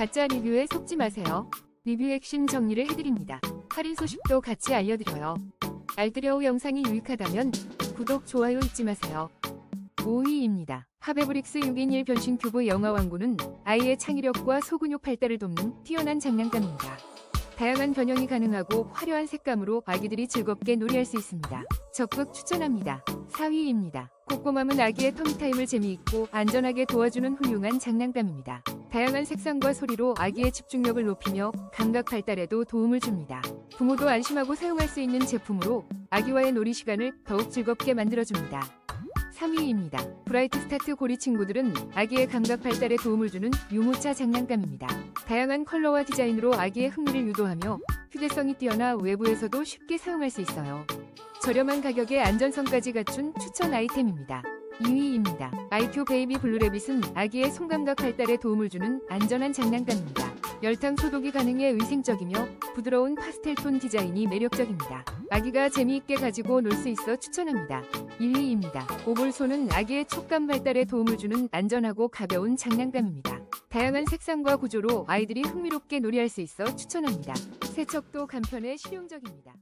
가짜 리뷰에 속지 마세요. 리뷰 핵심 정리를 해드립니다. 할인 소식도 같이 알려드려요. 알뜰여우 영상이 유익하다면 구독, 좋아요 잊지 마세요. 5위입니다. 하베브릭스 6인 1 변신 큐브 영화왕구는 아이의 창의력과 소근육 발달을 돕는 뛰어난 장난감입니다. 다양한 변형이 가능하고 화려한 색감으로 아기들이 즐겁게 놀이할 수 있습니다. 적극 추천합니다. 4위입니다. 꼼꼼함은 아기의 터미타임을 재미있고 안전하게 도와주는 훌륭한 장난감입니다. 다양한 색상과 소리로 아기의 집중력을 높이며 감각 발달에도 도움을 줍니다. 부모도 안심하고 사용할 수 있는 제품으로 아기와의 놀이 시간을 더욱 즐겁게 만들어줍니다. 3위입니다. 브라이트 스타트 고리 친구들은 아기의 감각 발달에 도움을 주는 유모차 장난감입니다. 다양한 컬러와 디자인으로 아기의 흥미를 유도하며 휴대성이 뛰어나 외부에서도 쉽게 사용할 수 있어요. 저렴한 가격에 안전성까지 갖춘 추천 아이템입니다. 2위입니다. 아이큐 베이비 블루레빗은 아기의 손감각 발달에 도움을 주는 안전한 장난감입니다. 열탕 소독이 가능해 위생적이며 부드러운 파스텔톤 디자인이 매력적입니다. 아기가 재미있게 가지고 놀 수 있어 추천합니다. 1위입니다. 오볼손은 아기의 촉감 발달에 도움을 주는 안전하고 가벼운 장난감입니다. 다양한 색상과 구조로 아이들이 흥미롭게 놀이할 수 있어 추천합니다. 세척도 간편해 실용적입니다.